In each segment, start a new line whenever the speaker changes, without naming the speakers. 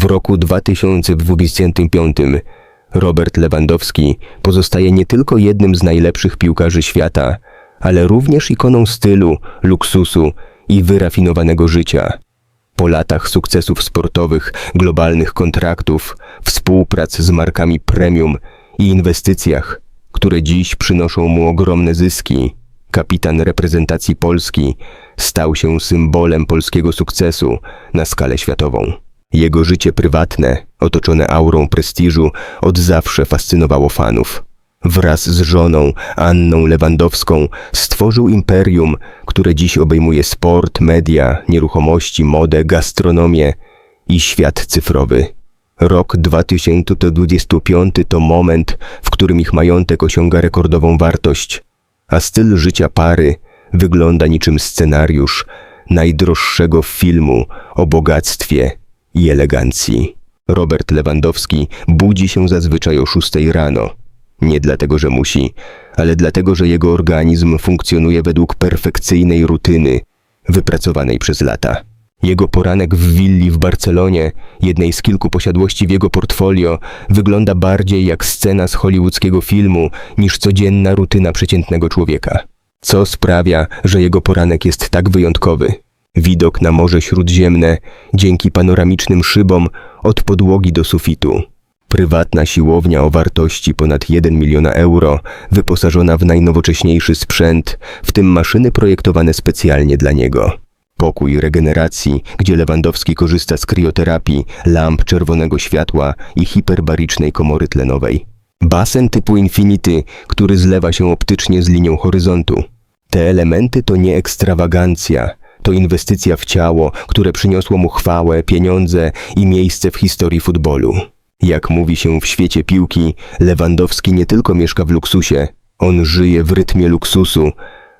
W roku 2025 Robert Lewandowski pozostaje nie tylko jednym z najlepszych piłkarzy świata, ale również ikoną stylu, luksusu i wyrafinowanego życia. Po latach sukcesów sportowych, globalnych kontraktów, współprac z markami premium i inwestycjach, które dziś przynoszą mu ogromne zyski, kapitan reprezentacji Polski stał się symbolem polskiego sukcesu na skalę światową. Jego życie prywatne, otoczone aurą prestiżu, od zawsze fascynowało fanów. Wraz z żoną Anną Lewandowską stworzył imperium, które dziś obejmuje sport, media, nieruchomości, modę, gastronomię i świat cyfrowy. Rok 2025 to moment, w którym ich majątek osiąga rekordową wartość, a styl życia pary wygląda niczym scenariusz najdroższego filmu o bogactwie i elegancji. Robert Lewandowski budzi się zazwyczaj o 6 rano. Nie dlatego, że musi, ale dlatego, że jego organizm funkcjonuje według perfekcyjnej rutyny, wypracowanej przez lata. Jego poranek w willi w Barcelonie, jednej z kilku posiadłości w jego portfolio, wygląda bardziej jak scena z hollywoodzkiego filmu niż codzienna rutyna przeciętnego człowieka. Co sprawia, że jego poranek jest tak wyjątkowy? Widok na Morze Śródziemne dzięki panoramicznym szybom od podłogi do sufitu. Prywatna siłownia o wartości ponad 1 miliona euro, wyposażona w najnowocześniejszy sprzęt, w tym maszyny projektowane specjalnie dla niego. Pokój regeneracji, gdzie Lewandowski korzysta z krioterapii, lamp czerwonego światła i hiperbaricznej komory tlenowej. Basen typu Infinity, który zlewa się optycznie z linią horyzontu. Te elementy to nie ekstrawagancja, to inwestycja w ciało, które przyniosło mu chwałę, pieniądze i miejsce w historii futbolu. Jak mówi się w świecie piłki, Lewandowski nie tylko mieszka w luksusie, on żyje w rytmie luksusu,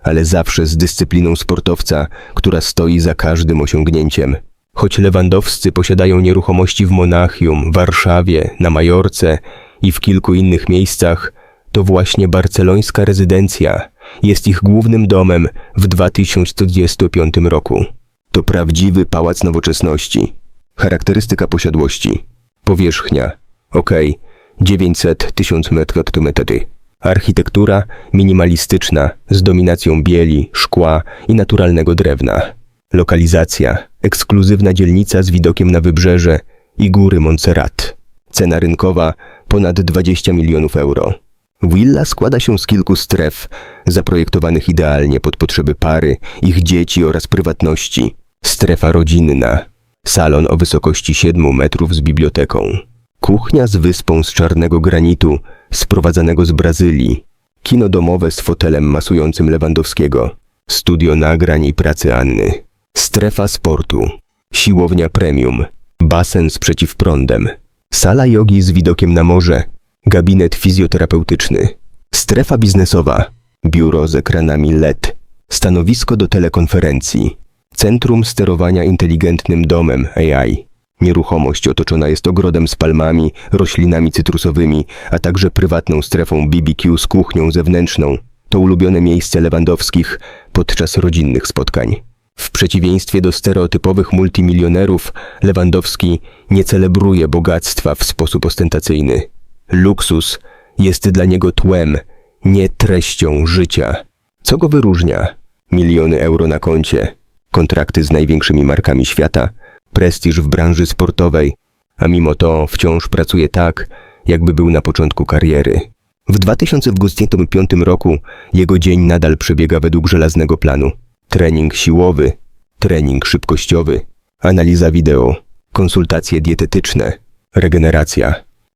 ale zawsze z dyscypliną sportowca, która stoi za każdym osiągnięciem. Choć Lewandowscy posiadają nieruchomości w Monachium, Warszawie, na Majorce i w kilku innych miejscach, to właśnie barcelońska rezydencja jest ich głównym domem w 2025 roku. To prawdziwy pałac nowoczesności. Charakterystyka posiadłości. Powierzchnia. OK. 900 1000 m2. Architektura minimalistyczna z dominacją bieli, szkła i naturalnego drewna. Lokalizacja. Ekskluzywna dzielnica z widokiem na wybrzeże i góry Montserrat. Cena rynkowa ponad 20 milionów euro. Willa składa się z kilku stref, zaprojektowanych idealnie pod potrzeby pary, ich dzieci oraz prywatności. Strefa rodzinna, salon o wysokości 7 metrów z biblioteką, kuchnia z wyspą z czarnego granitu, sprowadzanego z Brazylii, kino domowe z fotelem masującym Lewandowskiego, studio nagrań i pracy Anny, strefa sportu, siłownia premium, basen z przeciwprądem, sala jogi z widokiem na morze, gabinet fizjoterapeutyczny, strefa biznesowa, biuro z ekranami LED, stanowisko do telekonferencji, centrum sterowania inteligentnym domem AI. Nieruchomość otoczona jest ogrodem z palmami, roślinami cytrusowymi, a także prywatną strefą BBQ z kuchnią zewnętrzną. To ulubione miejsce Lewandowskich podczas rodzinnych spotkań. W przeciwieństwie do stereotypowych multimilionerów, Lewandowski nie celebruje bogactwa w sposób ostentacyjny. Luksus jest dla niego tłem, nie treścią życia. Co go wyróżnia? Miliony euro na koncie, kontrakty z największymi markami świata, prestiż w branży sportowej, a mimo to wciąż pracuje tak, jakby był na początku kariery. W 2025 roku jego dzień nadal przebiega według żelaznego planu. Trening siłowy, trening szybkościowy, analiza wideo, konsultacje dietetyczne, regeneracja,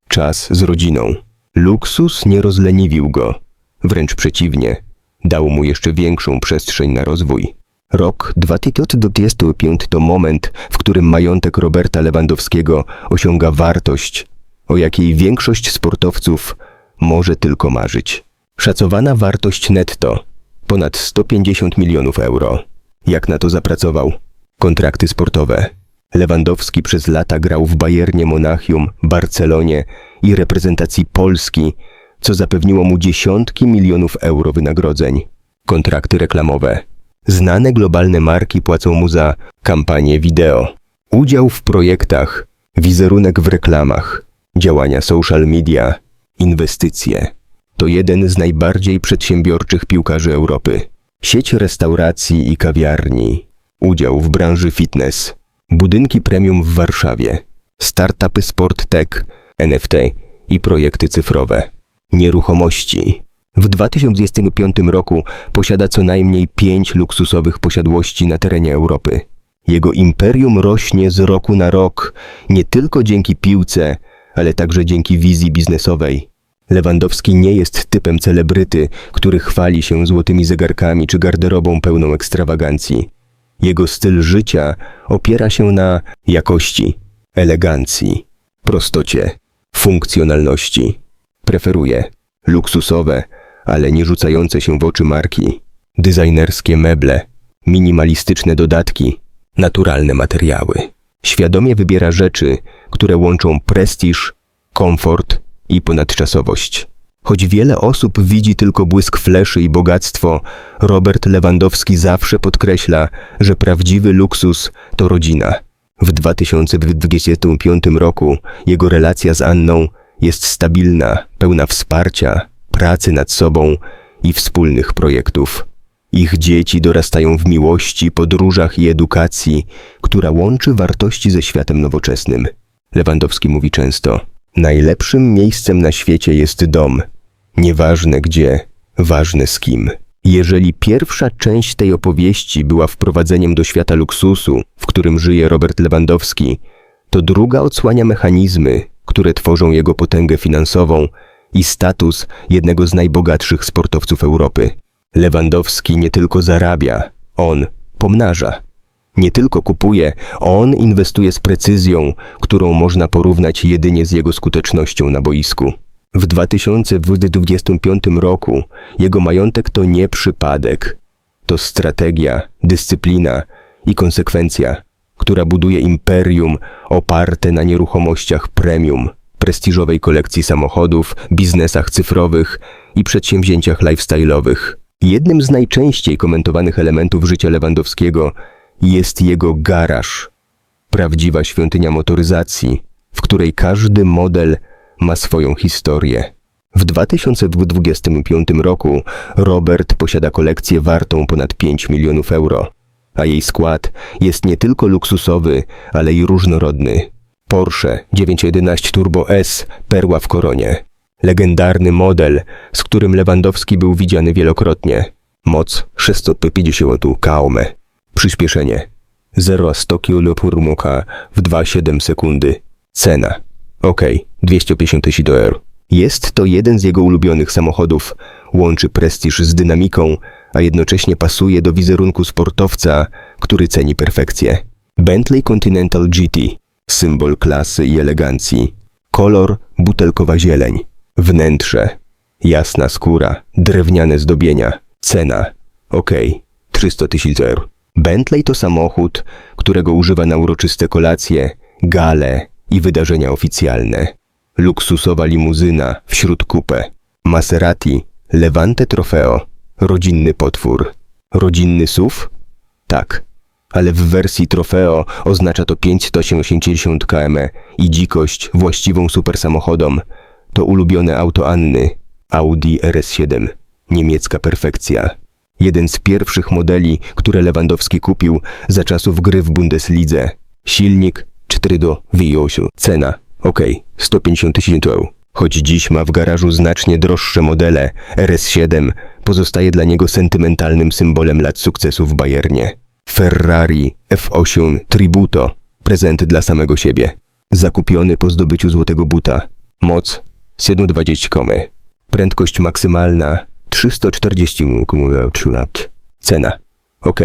czas z rodziną. Luksus nie rozleniwił go, wręcz przeciwnie, dał mu jeszcze większą przestrzeń na rozwój. Rok 2025 to moment, w którym majątek Roberta Lewandowskiego osiąga wartość, o jakiej większość sportowców może tylko marzyć. Szacowana wartość netto ponad 150 milionów euro. Jak na to zapracował? Kontrakty sportowe. Lewandowski przez lata grał w Bayernie Monachium, Barcelonie i reprezentacji Polski, co zapewniło mu dziesiątki milionów euro wynagrodzeń. Kontrakty reklamowe. Znane globalne marki płacą mu za kampanie wideo. Udział w projektach, Wizerunek w reklamach, działania social media, inwestycje. To jeden z najbardziej przedsiębiorczych piłkarzy Europy. Sieć restauracji i kawiarni, udział w branży fitness, budynki premium w Warszawie, startupy Sport Tech, NFT i projekty cyfrowe. Nieruchomości. W 2025 roku posiada co najmniej pięć luksusowych posiadłości na terenie Europy. Jego imperium rośnie z roku na rok, nie tylko dzięki piłce, ale także dzięki wizji biznesowej. Lewandowski nie jest typem celebryty, który chwali się złotymi zegarkami czy garderobą pełną ekstrawagancji. Jego styl życia opiera się na jakości, elegancji, prostocie, funkcjonalności. Preferuje luksusowe, ale nie rzucające się w oczy marki, designerskie meble, minimalistyczne dodatki, naturalne materiały. Świadomie wybiera rzeczy, które łączą prestiż, komfort i ponadczasowość. Choć wiele osób widzi tylko błysk fleszy i bogactwo, Robert Lewandowski zawsze podkreśla, że prawdziwy luksus to rodzina. W 2025 roku jego relacja z Anną jest stabilna, pełna wsparcia, pracy nad sobą i wspólnych projektów. Ich dzieci dorastają w miłości, podróżach i edukacji, która łączy wartości ze światem nowoczesnym. Lewandowski mówi często: Najlepszym miejscem na świecie jest dom. Nieważne gdzie, ważne z kim. Jeżeli pierwsza część tej opowieści była wprowadzeniem do świata luksusu, w którym żyje Robert Lewandowski, to druga odsłania mechanizmy, które tworzą jego potęgę finansową i status jednego z najbogatszych sportowców Europy. Lewandowski nie tylko zarabia, on pomnaża. Nie tylko kupuje, on inwestuje z precyzją, którą można porównać jedynie z jego skutecznością na boisku. W 2025 roku jego majątek to nie przypadek. To strategia, dyscyplina i konsekwencja, która buduje imperium oparte na nieruchomościach premium, prestiżowej kolekcji samochodów, biznesach cyfrowych i przedsięwzięciach lifestyle'owych. Jednym z najczęściej komentowanych elementów życia Lewandowskiego jest jego garaż. Prawdziwa świątynia motoryzacji, w której każdy model ma swoją historię. W 2025 roku Robert posiada kolekcję wartą ponad 5 milionów euro, a jej skład jest nie tylko luksusowy, ale i różnorodny. Porsche 911 Turbo S perła w koronie. Legendarny model, z którym Lewandowski był widziany wielokrotnie. Moc 650 km. Przyspieszenie 0 a 100 km w 2,7 sekundy. Cena ok, 250 tysięcy euro. Jest to jeden z jego ulubionych samochodów. Łączy prestiż z dynamiką, a jednocześnie pasuje do wizerunku sportowca, który ceni perfekcję. Bentley Continental GT symbol klasy i elegancji. Kolor butelkowa zieleń. Wnętrze jasna skóra, drewniane zdobienia. Cena ok, 300 tysięcy euro. Bentley to samochód, którego używa na uroczyste kolacje, gale i wydarzenia oficjalne. Luksusowa limuzyna wśród kupę. Maserati, Levante Trofeo, rodzinny potwór. Rodzinny SUV? Tak, ale w wersji Trofeo oznacza to 580 km i dzikość właściwą supersamochodom. To ulubione auto Anny, Audi RS7, niemiecka perfekcja. Jeden z pierwszych modeli, które Lewandowski kupił za czasów gry w Bundeslidze. Silnik 4 do V8. Cena ok, 150 tysięcy euro. Choć dziś ma w garażu znacznie droższe modele, RS7 pozostaje dla niego sentymentalnym symbolem lat sukcesu w Bayernie. Ferrari F8 Tributo, prezent dla samego siebie. Zakupiony po zdobyciu złotego buta. Moc 720 komy. Prędkość maksymalna 340 km. Cena ok,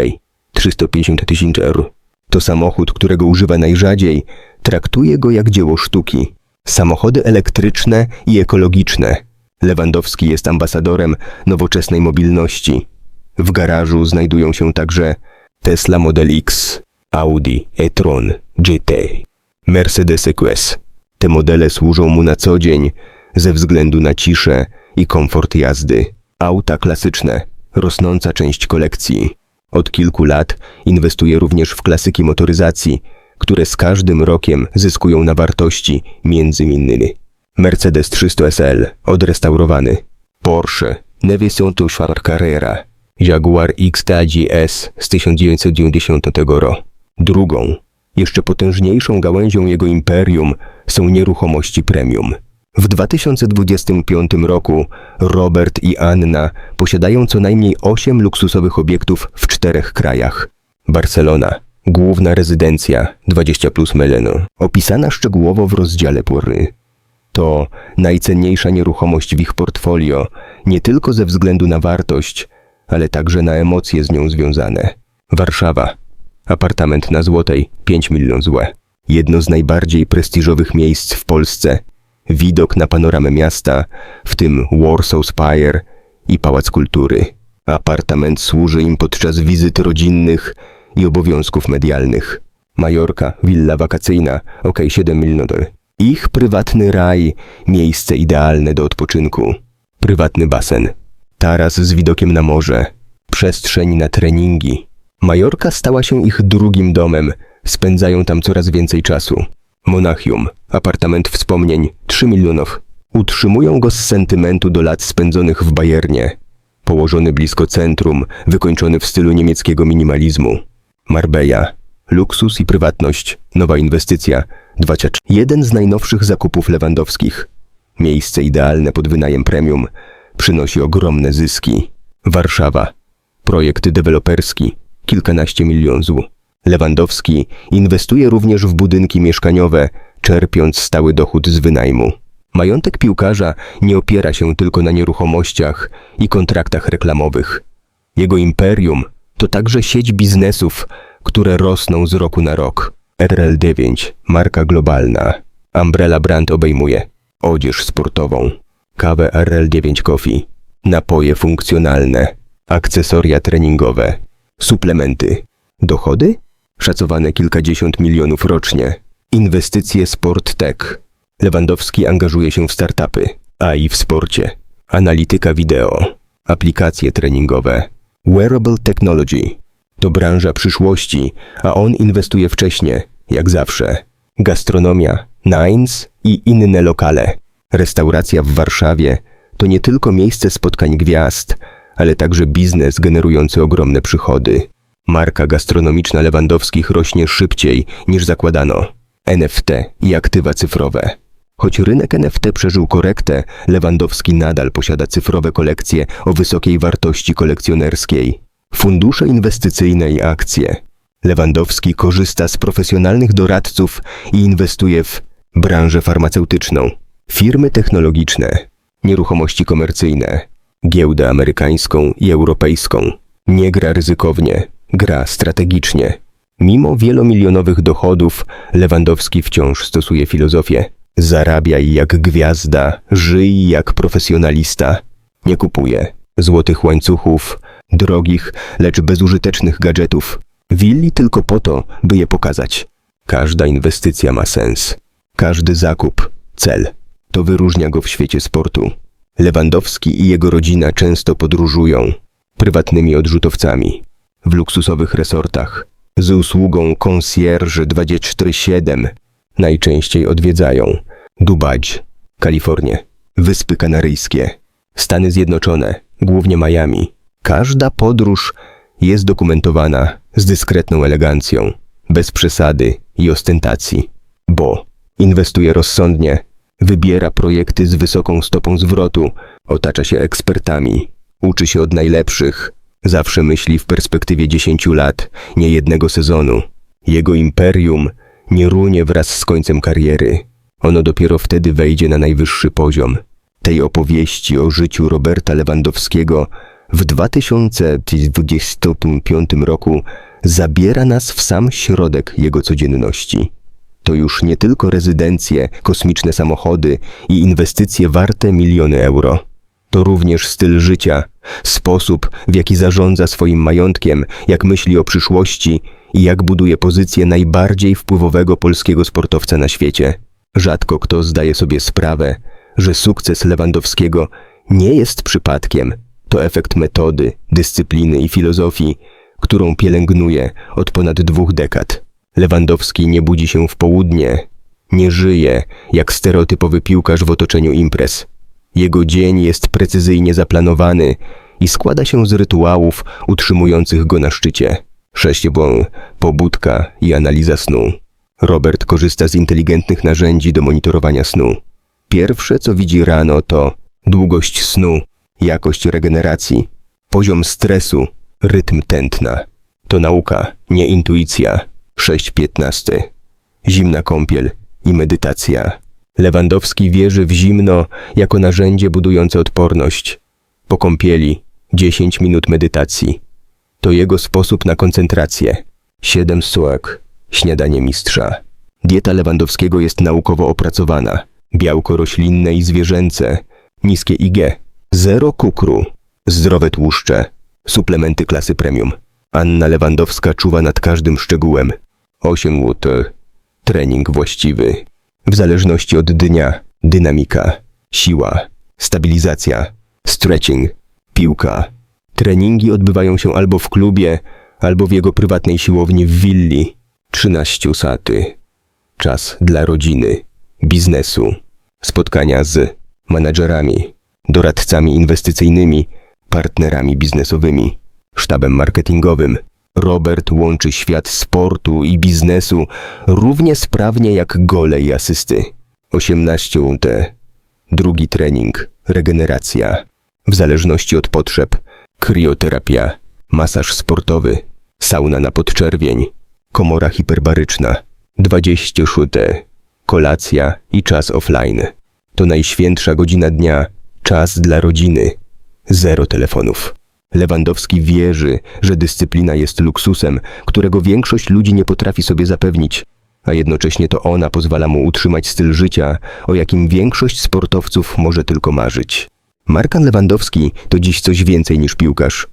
350 tysięcy euro. To samochód, którego używa najrzadziej, traktuje go jak dzieło sztuki. Samochody elektryczne i ekologiczne. Lewandowski jest ambasadorem nowoczesnej mobilności. W garażu znajdują się także Tesla Model X, Audi e-tron GT, Mercedes EQS. Te modele służą mu na co dzień ze względu na ciszę i komfort jazdy. Auta klasyczne, rosnąca część kolekcji. Od kilku lat inwestuje również w klasyki motoryzacji, które z każdym rokiem zyskują na wartości między innymi Mercedes 300 SL odrestaurowany, Porsche 904 Carrera, Jaguar XTG S z 1990 roku. Drugą, jeszcze potężniejszą gałęzią jego imperium są nieruchomości premium. W 2025 roku Robert i Anna posiadają co najmniej 8 luksusowych obiektów w czterech krajach. Barcelona, główna rezydencja 20 plus Meleno, opisana szczegółowo w rozdziale Pory. To najcenniejsza nieruchomość w ich portfolio, nie tylko ze względu na wartość, ale także na emocje z nią związane. Warszawa. Apartament na Złotej 5 milionów złe. Jedno z najbardziej prestiżowych miejsc w Polsce. Widok na panoramę miasta, w tym Warsaw Spire i Pałac Kultury. Apartament służy im podczas wizyt rodzinnych i obowiązków medialnych. Majorka, willa wakacyjna, ok 7 milionów. Ich prywatny raj, miejsce idealne do odpoczynku. Prywatny basen. Taras z widokiem na morze. Przestrzeń na treningi. Majorka stała się ich drugim domem. Spędzają tam coraz więcej czasu. Monachium. Apartament wspomnień. 3 milionów. Utrzymują go z sentymentu do lat spędzonych w Bayernie. Położony blisko centrum, wykończony w stylu niemieckiego minimalizmu. Marbella. Luksus i prywatność. Nowa inwestycja. 23. Jeden z najnowszych zakupów lewandowskich. Miejsce idealne pod wynajem premium. Przynosi ogromne zyski. Warszawa. Projekt deweloperski. Kilkanaście milionów. Lewandowski inwestuje również w budynki mieszkaniowe, czerpiąc stały dochód z wynajmu. Majątek piłkarza nie opiera się tylko na nieruchomościach i kontraktach reklamowych. Jego imperium to także sieć biznesów, które rosną z roku na rok. RL9, marka globalna. Umbrella Brand obejmuje odzież sportową, kawę RL9 Coffee, napoje funkcjonalne, akcesoria treningowe, suplementy. Dochody? Szacowane kilkadziesiąt milionów rocznie. Inwestycje Sport Tech. Lewandowski angażuje się w startupy, a i w sporcie. Analityka wideo, aplikacje treningowe, wearable technology. To branża przyszłości, a on inwestuje wcześnie, jak zawsze. Gastronomia, Nines i inne lokale. Restauracja w Warszawie to nie tylko miejsce spotkań gwiazd, ale także biznes generujący ogromne przychody. Marka gastronomiczna Lewandowskich rośnie szybciej niż zakładano. NFT i aktywa cyfrowe. Choć rynek NFT przeżył korektę, Lewandowski nadal posiada cyfrowe kolekcje o wysokiej wartości kolekcjonerskiej. Fundusze inwestycyjne i akcje. Lewandowski korzysta z profesjonalnych doradców i inwestuje w branżę farmaceutyczną, firmy technologiczne, nieruchomości komercyjne, giełdę amerykańską i europejską. Nie gra ryzykownie, gra strategicznie. Mimo wielomilionowych dochodów, Lewandowski wciąż stosuje filozofię. Zarabiaj jak gwiazda, żyj jak profesjonalista. Nie kupuje złotych łańcuchów, drogich, lecz bezużytecznych gadżetów. Willi tylko po to, by je pokazać. Każda inwestycja ma sens. Każdy zakup, cel. To wyróżnia go w świecie sportu. Lewandowski i jego rodzina często podróżują prywatnymi odrzutowcami, w luksusowych resortach, z usługą concierge 24-7. Najczęściej odwiedzają Dubaj, Kalifornię, Wyspy Kanaryjskie, Stany Zjednoczone, głównie Miami. Każda podróż jest dokumentowana z dyskretną elegancją, bez przesady i ostentacji, bo inwestuje rozsądnie, wybiera projekty z wysoką stopą zwrotu, otacza się ekspertami, uczy się od najlepszych, zawsze myśli w perspektywie 10 lat, nie jednego sezonu. Jego imperium nie runie wraz z końcem kariery. Ono dopiero wtedy wejdzie na najwyższy poziom. Tej opowieści o życiu Roberta Lewandowskiego w 2025 roku zabiera nas w sam środek jego codzienności. To już nie tylko rezydencje, kosmiczne samochody i inwestycje warte miliony euro. To również styl życia, sposób, w jaki zarządza swoim majątkiem, jak myśli o przyszłości i jak buduje pozycję najbardziej wpływowego polskiego sportowca na świecie. Rzadko kto zdaje sobie sprawę, że sukces Lewandowskiego nie jest przypadkiem. To efekt metody, dyscypliny i filozofii, którą pielęgnuje od ponad dwóch dekad. Lewandowski nie budzi się w południe. Nie żyje jak stereotypowy piłkarz w otoczeniu imprez. Jego dzień jest precyzyjnie zaplanowany i składa się z rytuałów utrzymujących go na szczycie. Sześciobłą, pobudka i analiza snu. Robert korzysta z inteligentnych narzędzi do monitorowania snu. Pierwsze, co widzi rano, to długość snu, jakość regeneracji, poziom stresu, rytm tętna. To nauka, nie intuicja. 6.15. Zimna kąpiel i medytacja. Lewandowski wierzy w zimno jako narzędzie budujące odporność. Po kąpieli 10 minut medytacji. To jego sposób na koncentrację. 7 sułek. Śniadanie mistrza. Dieta Lewandowskiego jest naukowo opracowana. Białko roślinne i zwierzęce. Niskie IG. Zero kukru. Zdrowe tłuszcze. Suplementy klasy premium. Anna Lewandowska czuwa nad każdym szczegółem. 8 łód. Trening właściwy. W zależności od dnia. Dynamika. Siła. Stabilizacja. Stretching. Piłka. Treningi odbywają się albo w klubie, albo w jego prywatnej siłowni w willi. 13 saty. Czas dla rodziny, biznesu, spotkania z menadżerami, doradcami inwestycyjnymi, partnerami biznesowymi, sztabem marketingowym. Robert łączy świat sportu i biznesu równie sprawnie jak gole i asysty. 18 UT. Drugi trening, regeneracja. W zależności od potrzeb, krioterapia, masaż sportowy, sauna na podczerwień, komora hiperbaryczna, 20 szute, kolacja i czas offline. To najświętsza godzina dnia, czas dla rodziny, zero telefonów. Lewandowski wierzy, że dyscyplina jest luksusem, którego większość ludzi nie potrafi sobie zapewnić, a jednocześnie to ona pozwala mu utrzymać styl życia, o jakim większość sportowców może tylko marzyć. Markan Lewandowski to dziś coś więcej niż piłkarz.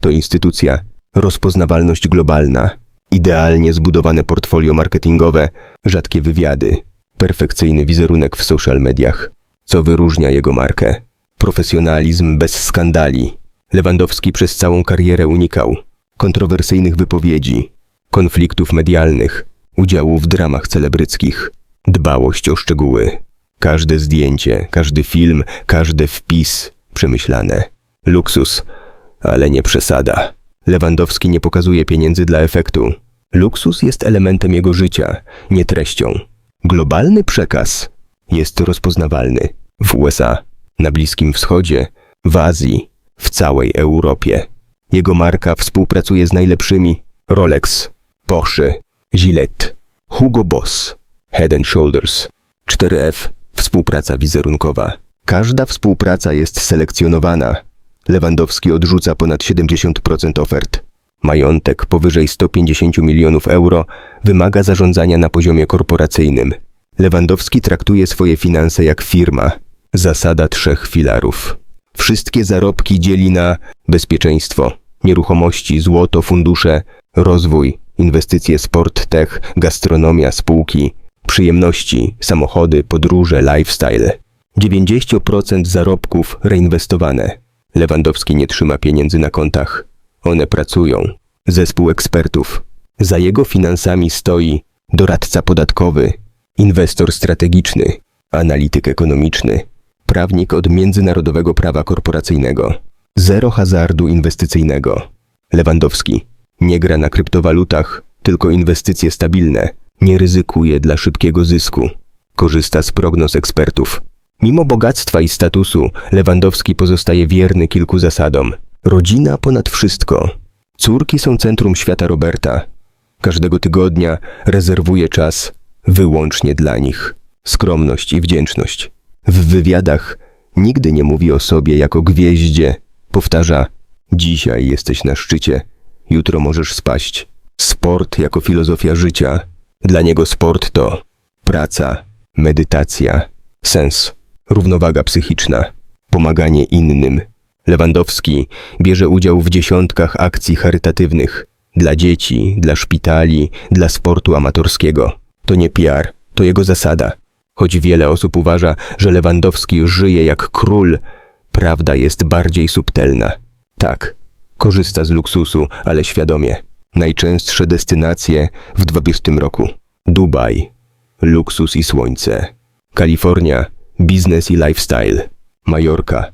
To instytucja, rozpoznawalność globalna, idealnie zbudowane portfolio marketingowe, rzadkie wywiady, perfekcyjny wizerunek w social mediach. Co wyróżnia jego markę? Profesjonalizm bez skandali. Lewandowski przez całą karierę unikał kontrowersyjnych wypowiedzi, konfliktów medialnych, udziału w dramach celebryckich, dbałość o szczegóły. Każde zdjęcie, każdy film, każdy wpis przemyślane. Luksus, ale nie przesada. Lewandowski nie pokazuje pieniędzy dla efektu. Luksus jest elementem jego życia, nie treścią. Globalny przekaz jest rozpoznawalny w USA, na Bliskim Wschodzie, w Azji, w całej Europie. Jego marka współpracuje z najlepszymi Rolex, Porsche, Gillette, Hugo Boss, Head Shoulders, 4F, współpraca wizerunkowa. Każda współpraca jest selekcjonowana. Lewandowski odrzuca ponad 70% ofert. Majątek powyżej 150 milionów euro wymaga zarządzania na poziomie korporacyjnym. Lewandowski traktuje swoje finanse jak firma. Zasada trzech filarów. Wszystkie zarobki dzieli na bezpieczeństwo, nieruchomości, złoto, fundusze, rozwój, inwestycje, sport, tech, gastronomia, spółki, przyjemności, samochody, podróże, lifestyle. 90% zarobków reinwestowane. Lewandowski nie trzyma pieniędzy na kontach. One pracują. Zespół ekspertów. Za jego finansami stoi doradca podatkowy, inwestor strategiczny, analityk ekonomiczny, prawnik od międzynarodowego prawa korporacyjnego. Zero hazardu inwestycyjnego. Lewandowski nie gra na kryptowalutach, tylko inwestycje stabilne. Nie ryzykuje dla szybkiego zysku. Korzysta z prognoz ekspertów. Mimo bogactwa i statusu, Lewandowski pozostaje wierny kilku zasadom. Rodzina ponad wszystko. Córki są centrum świata Roberta. Każdego tygodnia rezerwuje czas wyłącznie dla nich. Skromność i wdzięczność. W wywiadach nigdy nie mówi o sobie jako gwieździe. Powtarza: Dzisiaj jesteś na szczycie, jutro możesz spaść. Sport jako filozofia życia. Dla niego sport to praca, medytacja, sens, równowaga psychiczna, pomaganie innym. Lewandowski bierze udział w dziesiątkach akcji charytatywnych dla dzieci, dla szpitali, dla sportu amatorskiego. To nie PR, to jego zasada. Choć wiele osób uważa, że Lewandowski żyje jak król, prawda jest bardziej subtelna. Tak, korzysta z luksusu, ale świadomie. Najczęstsze destynacje w 20 roku. Dubaj. Luksus i słońce. Kalifornia. Biznes i lifestyle. Majorka.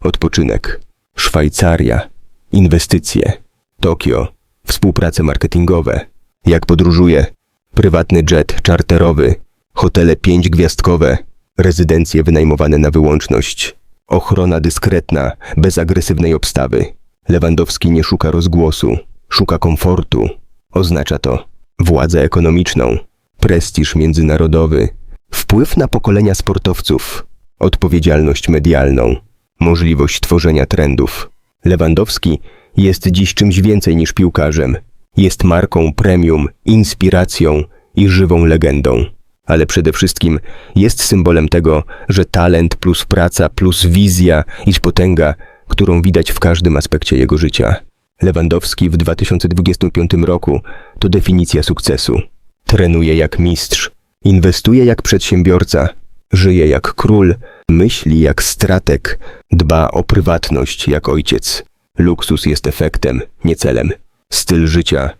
Odpoczynek. Szwajcaria. Inwestycje. Tokio. Współprace marketingowe. Jak podróżuje? Prywatny jet czarterowy. Hotele pięćgwiazdkowe. Rezydencje wynajmowane na wyłączność. Ochrona dyskretna, bez agresywnej obstawy. Lewandowski nie szuka rozgłosu, szuka komfortu. Oznacza to władzę ekonomiczną, prestiż międzynarodowy, wpływ na pokolenia sportowców, odpowiedzialność medialną, możliwość tworzenia trendów. Lewandowski jest dziś czymś więcej niż piłkarzem. Jest marką premium, inspiracją i żywą legendą. Ale przede wszystkim jest symbolem tego, że talent plus praca plus wizja i potęga, którą widać w każdym aspekcie jego życia. Lewandowski w 2025 roku to definicja sukcesu. Trenuje jak mistrz, inwestuje jak przedsiębiorca, żyje jak król, myśli jak strateg, dba o prywatność jak ojciec. Luksus jest efektem, nie celem. Styl życia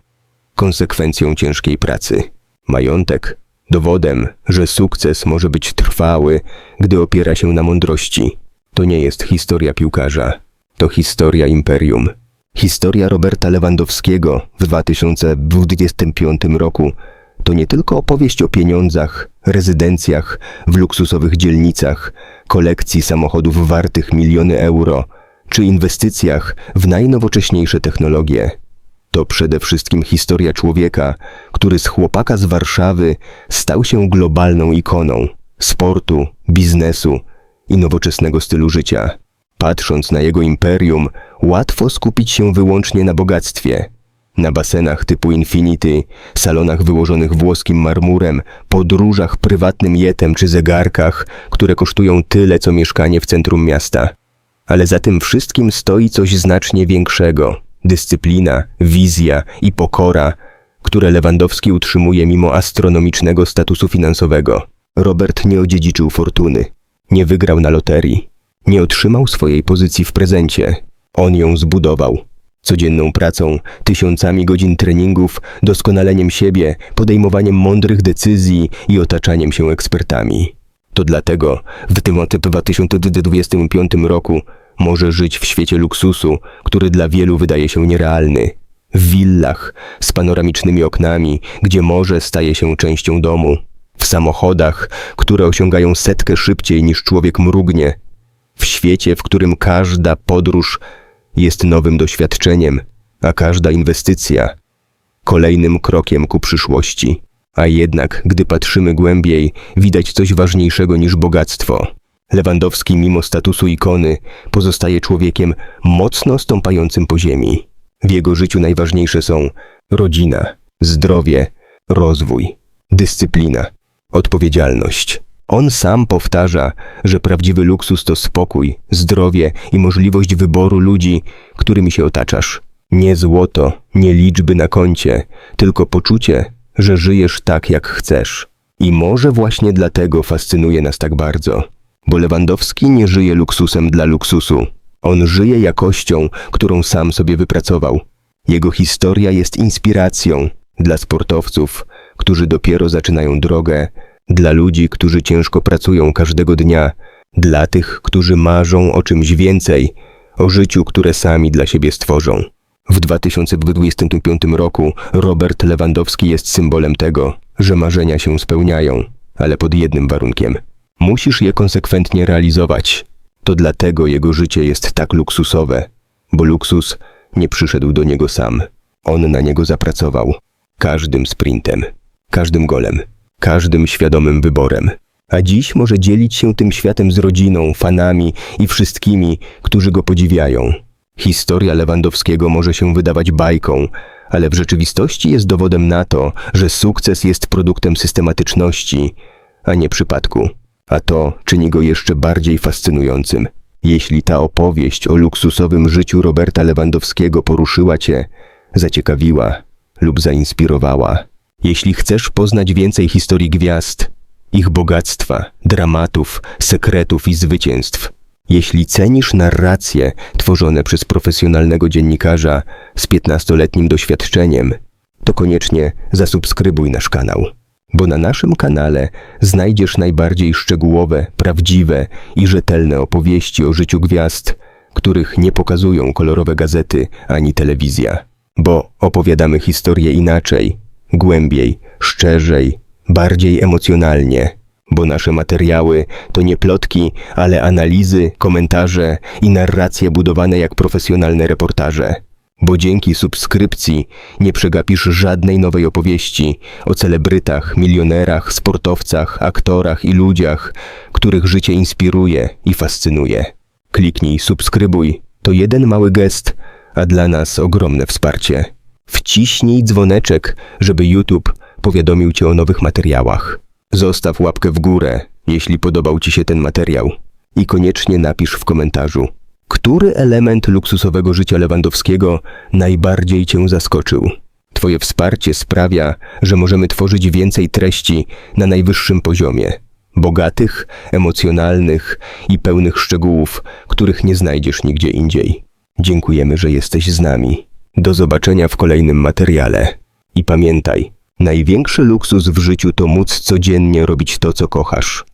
konsekwencją ciężkiej pracy. Majątek dowodem, że sukces może być trwały, gdy opiera się na mądrości. To nie jest historia piłkarza, to historia imperium. Historia Roberta Lewandowskiego w 2025 roku to nie tylko opowieść o pieniądzach, rezydencjach w luksusowych dzielnicach, kolekcji samochodów wartych miliony euro, czy inwestycjach w najnowocześniejsze technologie. To przede wszystkim historia człowieka, który z chłopaka z Warszawy stał się globalną ikoną sportu, biznesu i nowoczesnego stylu życia. Patrząc na jego imperium, łatwo skupić się wyłącznie na bogactwie. Na basenach typu Infinity, salonach wyłożonych włoskim marmurem, podróżach prywatnym jetem czy zegarkach, które kosztują tyle co mieszkanie w centrum miasta. Ale za tym wszystkim stoi coś znacznie większego dyscyplina, wizja i pokora, które Lewandowski utrzymuje mimo astronomicznego statusu finansowego. Robert nie odziedziczył fortuny, nie wygrał na loterii, nie otrzymał swojej pozycji w prezencie. On ją zbudował. Codzienną pracą, tysiącami godzin treningów, doskonaleniem siebie, podejmowaniem mądrych decyzji i otaczaniem się ekspertami. To dlatego w tym 2025 roku może żyć w świecie luksusu, który dla wielu wydaje się nierealny. W willach z panoramicznymi oknami, gdzie morze staje się częścią domu. W samochodach, które osiągają setkę szybciej niż człowiek mrugnie. W świecie, w którym każda podróż jest nowym doświadczeniem, a każda inwestycja kolejnym krokiem ku przyszłości. A jednak, gdy patrzymy głębiej, widać coś ważniejszego niż bogactwo. Lewandowski, mimo statusu ikony, pozostaje człowiekiem mocno stąpającym po ziemi. W jego życiu najważniejsze są rodzina, zdrowie, rozwój, dyscyplina, odpowiedzialność. On sam powtarza, że prawdziwy luksus to spokój, zdrowie i możliwość wyboru ludzi, którymi się otaczasz. Nie złoto, nie liczby na koncie, tylko poczucie, że żyjesz tak, jak chcesz. I może właśnie dlatego fascynuje nas tak bardzo bo Lewandowski nie żyje luksusem dla luksusu. On żyje jakością, którą sam sobie wypracował. Jego historia jest inspiracją dla sportowców, którzy dopiero zaczynają drogę, dla ludzi, którzy ciężko pracują każdego dnia, dla tych, którzy marzą o czymś więcej, o życiu, które sami dla siebie stworzą. W 2025 roku Robert Lewandowski jest symbolem tego, że marzenia się spełniają, ale pod jednym warunkiem – Musisz je konsekwentnie realizować. To dlatego jego życie jest tak luksusowe, bo luksus nie przyszedł do niego sam. On na niego zapracował. Każdym sprintem, każdym golem, każdym świadomym wyborem. A dziś może dzielić się tym światem z rodziną, fanami i wszystkimi, którzy go podziwiają. Historia Lewandowskiego może się wydawać bajką, ale w rzeczywistości jest dowodem na to, że sukces jest produktem systematyczności, a nie przypadku a to czyni go jeszcze bardziej fascynującym. Jeśli ta opowieść o luksusowym życiu Roberta Lewandowskiego poruszyła cię, zaciekawiła lub zainspirowała, jeśli chcesz poznać więcej historii gwiazd, ich bogactwa, dramatów, sekretów i zwycięstw, Jeśli cenisz narracje tworzone przez profesjonalnego dziennikarza z 15-letnim doświadczeniem, to koniecznie zasubskrybuj nasz kanał, bo na naszym kanale znajdziesz najbardziej szczegółowe, prawdziwe i rzetelne opowieści o życiu gwiazd, których nie pokazują kolorowe gazety ani telewizja. Bo opowiadamy historię inaczej, głębiej, szczerzej, bardziej emocjonalnie. Bo nasze materiały to nie plotki, ale analizy, komentarze i narracje budowane jak profesjonalne reportaże. Bo dzięki subskrypcji nie przegapisz żadnej nowej opowieści o celebrytach, milionerach, sportowcach, aktorach i ludziach, których życie inspiruje i fascynuje. Kliknij subskrybuj. To jeden mały gest, a dla nas ogromne wsparcie. Wciśnij dzwoneczek, żeby YouTube powiadomił Cię o nowych materiałach. Zostaw łapkę w górę, jeśli podobał Ci się ten materiał. I koniecznie napisz w komentarzu, który element luksusowego życia Lewandowskiego najbardziej Cię zaskoczył. Twoje wsparcie sprawia, że możemy tworzyć więcej treści na najwyższym poziomie. Bogatych, emocjonalnych i pełnych szczegółów, których nie znajdziesz nigdzie indziej. Dziękujemy, że jesteś z nami. Do zobaczenia w kolejnym materiale. I pamiętaj, największy luksus w życiu to móc codziennie robić to, co kochasz.